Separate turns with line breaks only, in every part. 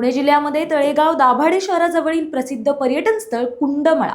पुणे जिल्ह्यामध्ये तळेगाव दाभाडे शहराजवळील प्रसिद्ध पर्यटन स्थळ कुंडमळा.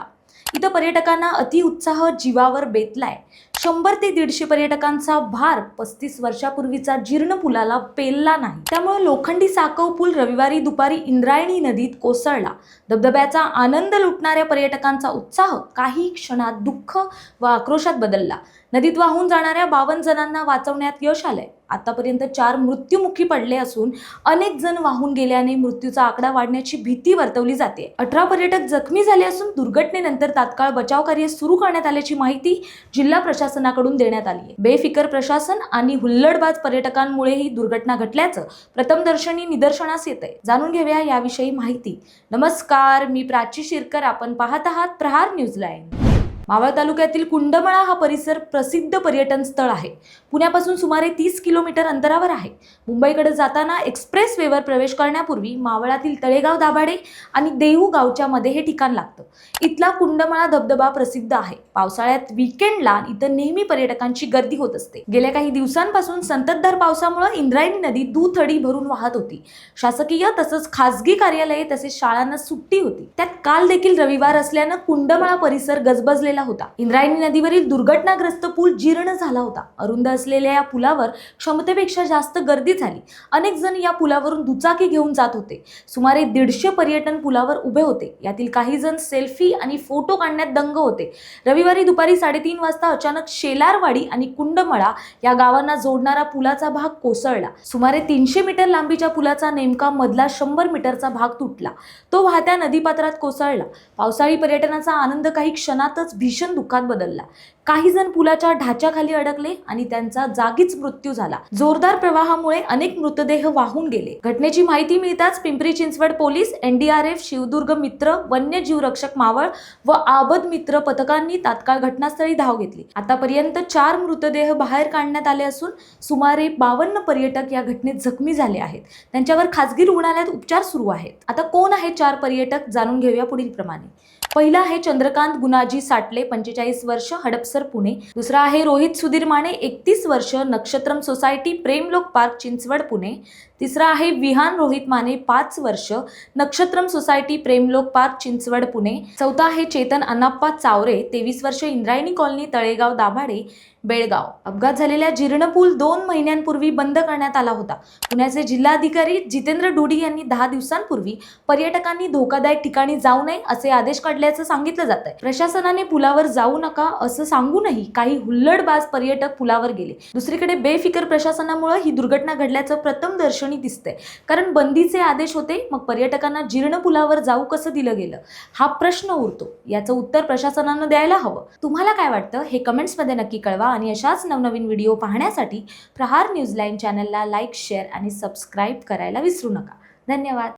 इथं पर्यटकांना अतिउत्साह जीवावर बेतलाय. शंभर ते दीडशे पर्यटकांचा भार पस्तीस वर्षापूर्वीचा जीर्ण पुलाला पेलला नाही. त्यामुळे लोखंडी साकव पूल रविवारी दुपारी इंद्रायणी नदीत कोसळला. धबधब्याचा आनंद लुटणाऱ्या पर्यटकांचा उत्साह काही क्षणात दुःख व आक्रोशात बदलला. नदीत वाहून जाणाऱ्या बावन्न जणांना वाचवण्यात यश आलंय. आतापर्यंत चार मृत्युमुखी पडले असून अनेक जण वाहून गेल्याने मृत्यूचा आकडा वाढण्याची भीती वर्तवली जाते. अठरा पर्यटक जखमी झाले असून दुर्घटनेनंतर तात्काळ बचाव कार्य सुरू करण्यात आल्याची माहिती जिल्हा प्रशासनाकडून देण्यात आली आहे. बेफिकर प्रशासन आणि हुल्लडबाज पर्यटकांमुळे ही दुर्घटना घडल्याचं प्रथमदर्शनी निदर्शनास येत आहे जाणून घेऊया याविषयी माहिती. नमस्कार मी प्राची शिरकर. आपण पाहत आहात प्रहार न्यूज लाईन. मावळ तालुक्यातील कुंडमळा हा परिसर प्रसिद्ध पर्यटन स्थळ आहे. पुण्यापासून सुमारे तीस किलोमीटर अंतरावर आहे. मुंबईकडे जाताना एक्सप्रेस वेवर प्रवेश करण्यापूर्वी मावळातील तळेगाव दाभाडे आणि देहू गावच्या मध्ये हे ठिकाण लागतं. इथला कुंडमळा धबधबा प्रसिद्ध आहे. पावसाळ्यात विकेंडला इथं नेहमी पर्यटकांची गर्दी होत असते. गेल्या काही दिवसांपासून संततधार पावसामुळे इंद्रायणी नदी दुथडी भरून वाहत होती. शासकीय तसंच खासगी कार्यालये तसेच शाळांना सुट्टी होती. त्यात काल देखील रविवार असल्यानं कुंडमळा परिसर गजबजलेला होता. इंद्रायणी नदीवरील दुर्घटनाग्रस्त पूल जीर्ण झाला होता. अरुंद असलेल्या या पुलावर क्षमतेपेक्षा जास्त गर्दी झाली. अनेक जण या पुलावरून दुचाकी घेऊन जात होते. सुमारे दीडशे पर्यटन पुलावर उभे होते. यातील काही जण सेल्फी आणि फोटो काढण्यात दंग होते. रविवारी दुपारी साडेतीन वाजता अचानक शेलारवाडी आणि कुंडमळा या गावांना जोडणारा पुलाचा भाग कोसळला. सुमारे तीनशे मीटर लांबीच्या पुलाचा नेमका मधला शंभर मीटरचा भाग तुटला. तो वाहत्या नदीपात्रात कोसळला. पावसाळी पर्यटनाचा आनंद काही क्षणातच भीषण दुःखात बदलला. काही जण पुलाच्या ढाच्याखाली अडकले आणि त्यांचा जागीच मृत्यू झाला. जोरदार प्रवाहामुळे अनेक मृतदेह वाहून गेले. घटनेची माहिती मिळताच पिंपरी चिंचवड पोलीस एनडीआरएफ शिवदुर्ग मित्र वन्यजीव रक्षक मावळ व आबद मित्र पथकांनी तात्काळ घटनास्थळी धाव घेतली. आतापर्यंत चार मृतदेह बाहेर काढण्यात आले असून सुमारे बावन्न पर्यटक या घटनेत जखमी झाले आहेत. त्यांच्यावर खासगी रुग्णालयात उपचार सुरू आहेत. आता कोण आहे चार पर्यटक जाणून घेऊया पुढील प्रमाणे पहिला आहे चंद्रकांत गुणाजी साटले पंचेचाळीस वर्ष हडपसर पुणे. दुसरा आहे रोहित सुधीर माने एकतीस वर्ष नक्षत्रम सोसायटी प्रेमलोक पार्क चिंचवड पुणे. तिसरा आहे विहान रोहित माने पाच वर्ष नक्षत्रम सोसायटी प्रेमलोक पार्क चिंचवड पुणे. चौथा आहे चेतन अनाप्पा चावरे तेवीस वर्ष इंद्रायणी कॉलनी तळेगाव दाभाडे बेळगाव. अपघात झालेल्या जीर्ण पूल दोन महिन्यांपूर्वी बंद करण्यात आला होता. पुण्याचे जिल्हाधिकारी जितेंद्र डुडी यांनी दहा दिवसांपूर्वी पर्यटकांनी धोकादायक ठिकाणी जाऊ नये असे आदेश काढल्याचं सांगितलं जात आहे प्रशासनाने पुलावर जाऊ नका असं सांगूनही काही हुल्लडबाज पर्यटक पुलावर गेले. दुसरीकडे बेफिकर प्रशासनामुळे ही दुर्घटना घडल्याचं प्रथम लक्षणी दिसतंय. कारण बंदीचे आदेश होते मग पर्यटकांना जीर्ण पुलावर जाऊ कसं दिलं गेलं? हा प्रश्न उरतो. याचं उत्तर प्रशासनानं द्यायला हवं. तुम्हाला काय वाटतं? हे कमेंट्समध्ये नक्की कळवा आणि अशाच नवनवीन व्हिडिओ पाहण्यासाठी प्रहार न्यूज लाईन चॅनलला लाईक शेअर आणि सबस्क्राईब करायला विसरू नका. धन्यवाद.